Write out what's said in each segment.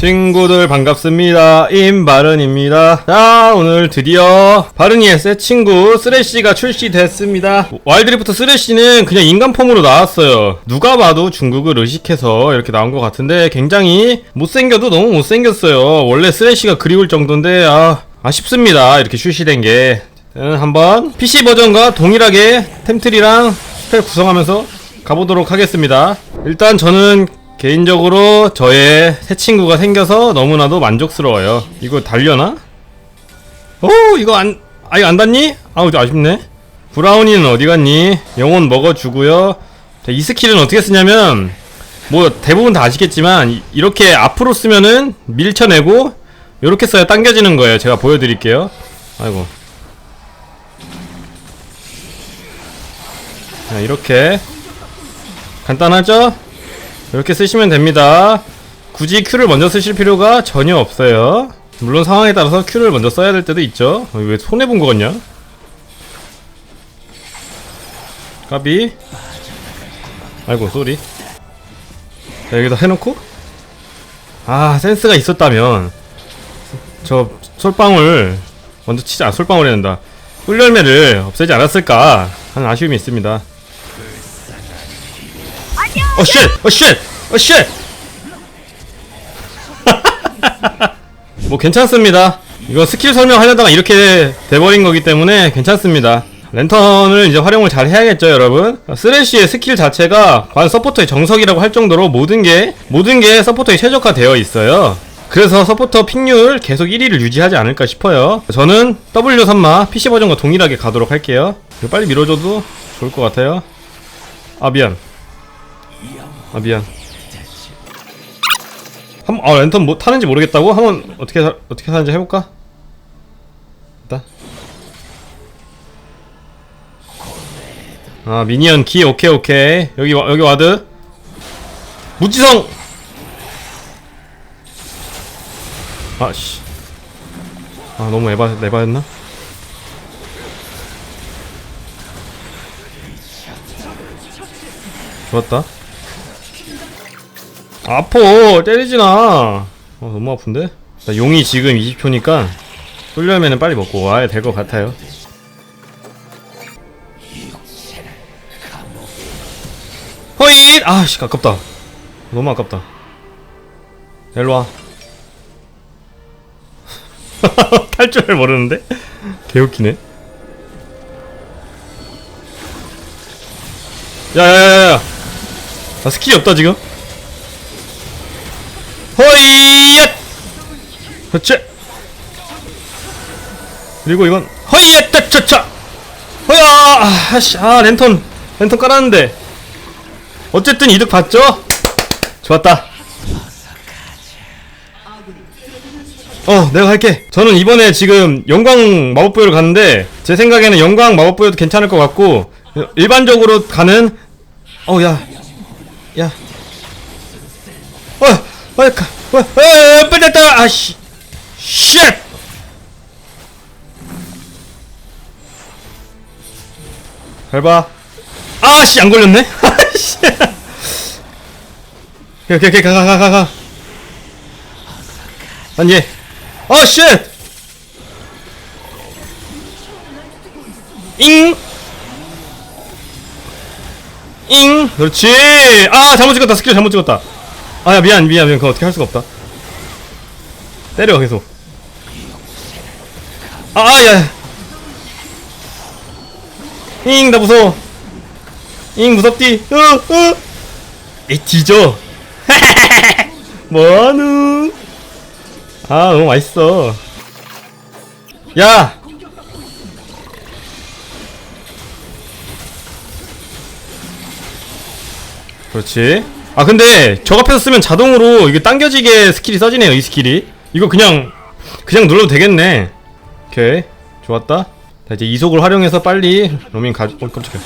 친구들 반갑습니다. 임바른입니다. 자, 오늘 드디어 바른이의 새 친구 쓰레쉬가 출시됐습니다. 와일드리프트 쓰레쉬는 그냥 인간 폼으로 나왔어요. 누가 봐도 중국을 의식해서 이렇게 나온 것 같은데 굉장히 못생겨도 너무 못생겼어요. 원래 쓰레쉬가 그리울 정도인데 아, 아쉽습니다. 이렇게 출시된 게. 한번 PC 버전과 동일하게 템트리랑 스펠 구성하면서 가보도록 하겠습니다. 일단 저는 개인적으로 저의 새 친구가 생겨서 너무나도 만족스러워요. 이거 달려나? 오 이거 안 아이고 안 닿니? 아우 좀 아쉽네. 브라우니는 어디 갔니? 영혼 먹어주고요. 자, 이 스킬은 어떻게 쓰냐면 뭐 대부분 다 아시겠지만 이- 이렇게 앞으로 쓰면은 밀쳐내고 이렇게 써야 당겨지는 거예요. 제가 보여드릴게요. 아이고. 자, 이렇게 간단하죠? 이렇게 쓰시면 됩니다. 굳이 Q를 먼저 쓰실 필요가 전혀 없어요. 물론 상황에 따라서 Q를 먼저 써야 될 때도 있죠. 어, 왜 손해본 거 같냐? 까비. 아이고, 쏘리. 자, 여기다 해놓고. 아, 센스가 있었다면. 저, 솔방울. 먼저 치자. 아, 솔방울 해야 된다. 꿀열매를 없애지 않았을까 하는 아쉬움이 있습니다. 어 쉣! 어 쉣! 어 쉣! 뭐 괜찮습니다. 이거 스킬 설명하려다가 이렇게 돼버린 거기 때문에 괜찮습니다. 랜턴을 이제 활용을 잘 해야겠죠, 여러분. 쓰레쉬의 스킬 자체가 관 서포터의 정석이라고 할 정도로 모든 게 모든 게 서포터에 최적화되어 있어요. 그래서 서포터 픽률 계속 1위를 유지하지 않을까 싶어요. 저는 W3마 PC 버전과 동일하게 가도록 할게요. 빨리 밀어줘도 좋을 것 같아요. 아 미안. 아 미안. 한, 아 랜턴 뭐 타는지 모르겠다고? 한번 어떻게 사- 어떻게 사는지 해볼까? 일단. 아 미니언 키 오케이 오케이 여기 와, 여기 와드. 무지성. 아씨. 아 너무 에바 에바였나? 좋았다. 아퍼 때리지나. 어 너무 아픈데? 나 용이 지금 20초니까 쏠려면은 빨리 먹고 와야 될 것 같아요. 허잇! 아씨 아깝다. 너무 아깝다. 일로 와. 탈줄 모르는데? 개웃기네. 야야야야. 나 스킬이 없다 지금 허이얏 그렇지 그리고 이건 허이얏 따차차 허야 아씨 아 랜턴 랜턴 깔았는데 어쨌든 이득 봤죠 좋았다 어 내가 할게 저는 이번에 지금 영광 마법부여를 갔는데 제 생각에는 영광 마법부여도 괜찮을 것 같고 일반적으로 가는 어야야 어, 어, 가, 어, 어, 빠졌다, 아씨, 쉣. 잘 봐. 아씨, 안 걸렸네. 아씨. 오케이, 오케이, 오케이, 가, 가, 가, 가, 가. 난 얘. 어, 쉣. 잉. 잉. 그렇지. 아, 잘못 찍었다. 스킬 잘못 찍었다. 아 야 미안 미안 미안 그거 어떻게 할 수가 없다 때려 계속 아야. 잉 나 무서워. 잉 무섭디. 어어 이 뒤져. 뭐하누 아 너무 맛있어. 야! 그렇지. 아 근데 저 앞에서 쓰면 자동으로 이게 당겨지게 스킬이 써지네요 이 스킬이. 이거 그냥 그냥 눌러도 되겠네 오케이. 좋았다. 자 이제 이속을 활용해서 빨리 로밍 가져 어 깜짝이야.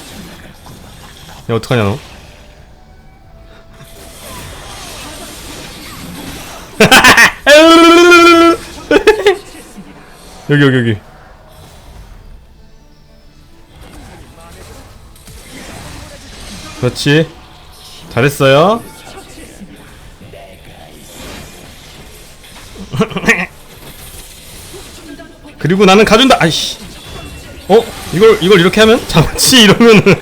야 어떡하냐 너? 여기 여기 여기. 그렇지. 잘했어요 그리고 나는 가준다. 아이씨. 어? 이걸 이걸 이렇게 하면 잡지 이러면은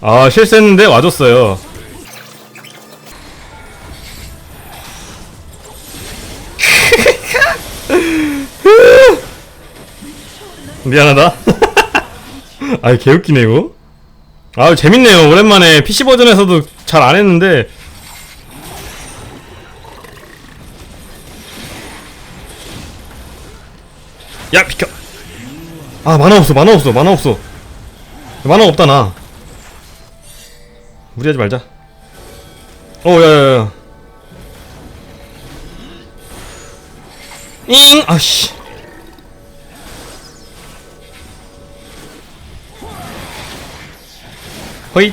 아 실수했는데 와줬어요. 미안하다. 아 개웃기네 이거. 아 재밌네요. 오랜만에 PC 버전에서도 잘 안 했는데 야 비켜. 아 만화 없어 만화 없어 만화 없어. 만화 없다 나. 무리하지 말자. 어 야야야. 잉 아씨. 허이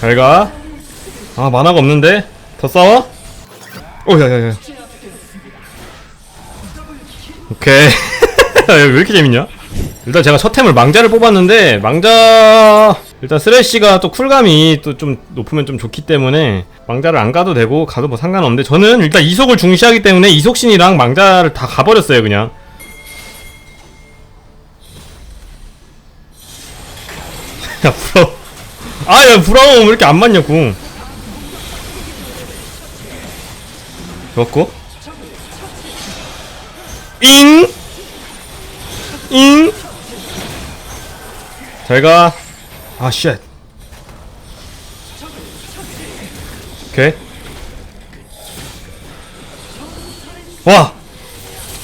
잘가. 아 만화가 없는데? 더 싸워? 오 야야야 오케이. 왜 이렇게 재밌냐? 일단 제가 첫 템을 망자를 뽑았는데 망자 일단 쓰레쉬가 또 쿨감이 또 좀 높으면 좀 좋기 때문에 망자를 안 가도 되고 가도 뭐 상관없는데 저는 일단 이속을 중시하기 때문에 이속신이랑 망자를 다 가버렸어요 그냥. 야 부러워. 아야 부러워. 왜 이렇게 안 맞냐 궁 좋았고 잉! 잉! 잘 가. 아, 쉣. 오케이. 와!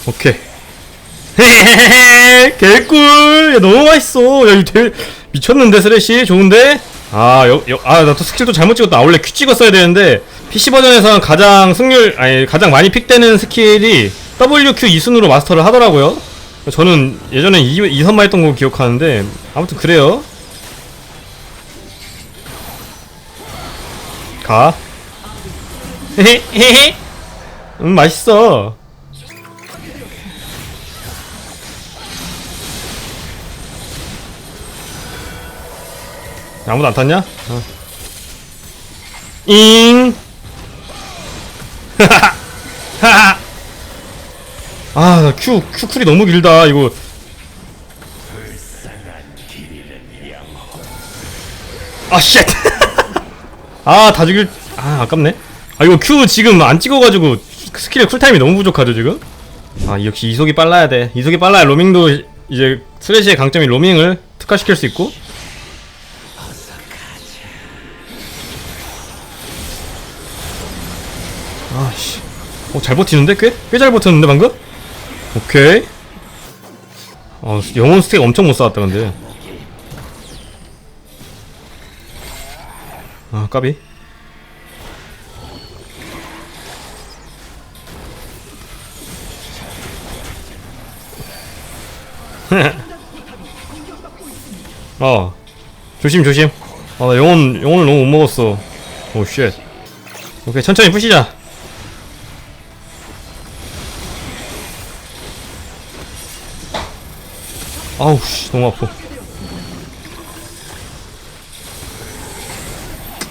오케이. 헤헤헤헤! 개꿀! 야, 너무 맛있어! 야, 이거 되 미쳤는데, 쓰레쉬? 좋은데? 아, 여, 여, 아, 나 또 스킬도 잘못 찍었다. 아, 원래 큐 찍었어야 되는데, PC 버전에서는 가장 승률, 아니, 가장 많이 픽되는 스킬이 WQ 2순으로 마스터를 하더라고요. 저는 예전에 2, 2선만 했던 거 기억하는데, 아무튼 그래요. 가. 헤헤헤헤. 음, 맛있어. 아무도 안 탔냐? 어. 잉! 아, 나 큐, 큐 쿨이 너무 길다, 이거. 아, 쉣! 아, 다 죽일, 아, 아깝네. 아, 이거 큐 지금 안 찍어가지고 스킬의 쿨타임이 너무 부족하죠, 지금? 아, 역시 이속이 빨라야 돼. 이속이 빨라야 로밍도 이제 스레시의 강점이 로밍을 특화시킬 수 있고. 어, 잘 버티는데? 꽤? 꽤 잘 버텼는데, 방금? 오케이. 어, 영혼 스택 엄청 못 쌓았다, 근데. 아, 까비. 어. 조심, 조심. 아, 나 영혼, 영혼을 너무 못 먹었어. 오, 쉣. 오케이, 천천히 푸시자. 아우 씨 너무 아파.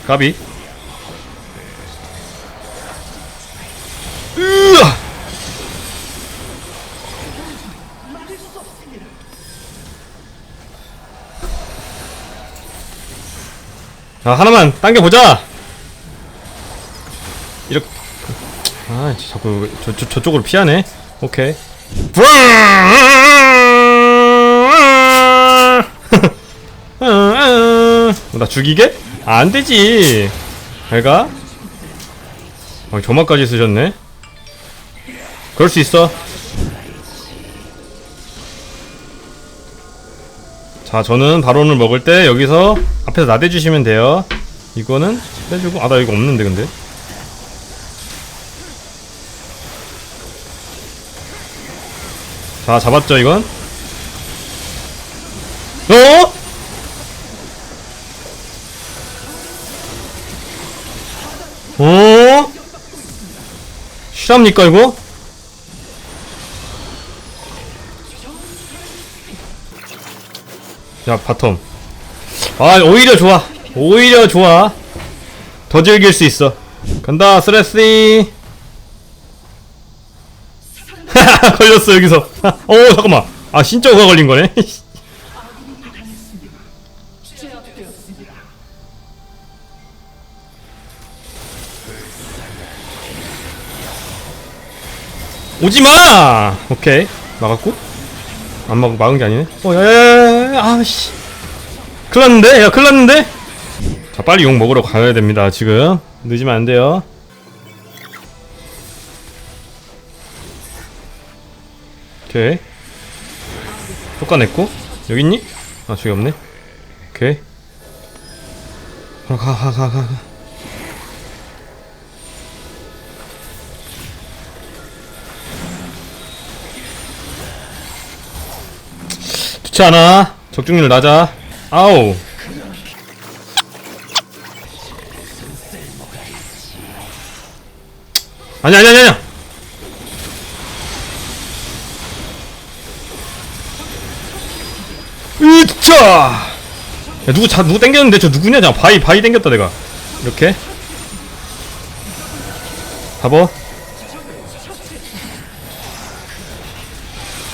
가비. 으아! 자 하나만 당겨보자! 이렇게. 아 자꾸 저, 저, 저쪽으로 피하네. 오케이 나 죽이게? 아, 안 되지. 잘가. 아, 점화까지 쓰셨네. 그럴 수 있어. 자, 저는 바론을 먹을 때 여기서 앞에서 나대주시면 돼요. 이거는 빼주고, 아, 나 이거 없는데, 근데. 자, 잡았죠, 이건? 실합니까 이거? 야 바텀. 아 오히려 좋아. 오히려 좋아. 더 즐길 수 있어. 간다 쓰레쉬 걸렸어 여기서. 어 잠깐만. 아 진짜 우가 걸린 거네 오지마! 오케이. 막았고. 안 막, 막은 게 아니네. 어 야야야야 아씨. 큰일 났는데? 야 큰일 났는데? 자 빨리 욕 먹으러 가야 됩니다 지금. 늦으면 안 돼요. 오케이. 효과 냈고. 여기 있니? 아 저기 없네. 오케이. 가가가가 좋지 않아? 적중률 낮아? 아우 아니 아니 아니 으차! 야 누구 자 누구 땡겼는데? 저 누구냐? 저 바이 바이 땡겼다 내가. 이렇게. 잡어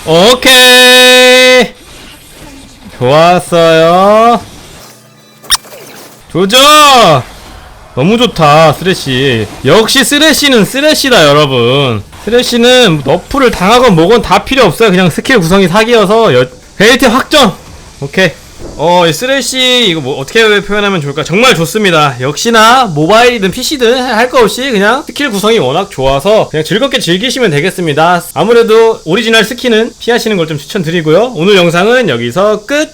오케이 좋았어요. 조져! 너무 좋다 쓰레쉬. 역시 쓰레쉬는 쓰레쉬다 여러분. 쓰레쉬는 너프를 당하건 뭐건 다 필요 없어요. 그냥 스킬 구성이 사기여서 여... 베이트 확정! 오케이 어, 이 쓰레쉬 이거 뭐 어떻게 표현하면 좋을까? 정말 좋습니다. 역시나 모바일이든 PC든 할 거 없이 그냥 스킬 구성이 워낙 좋아서 그냥 즐겁게 즐기시면 되겠습니다. 아무래도 오리지널 스킨은 피하시는 걸 좀 추천드리고요. 오늘 영상은 여기서 끝!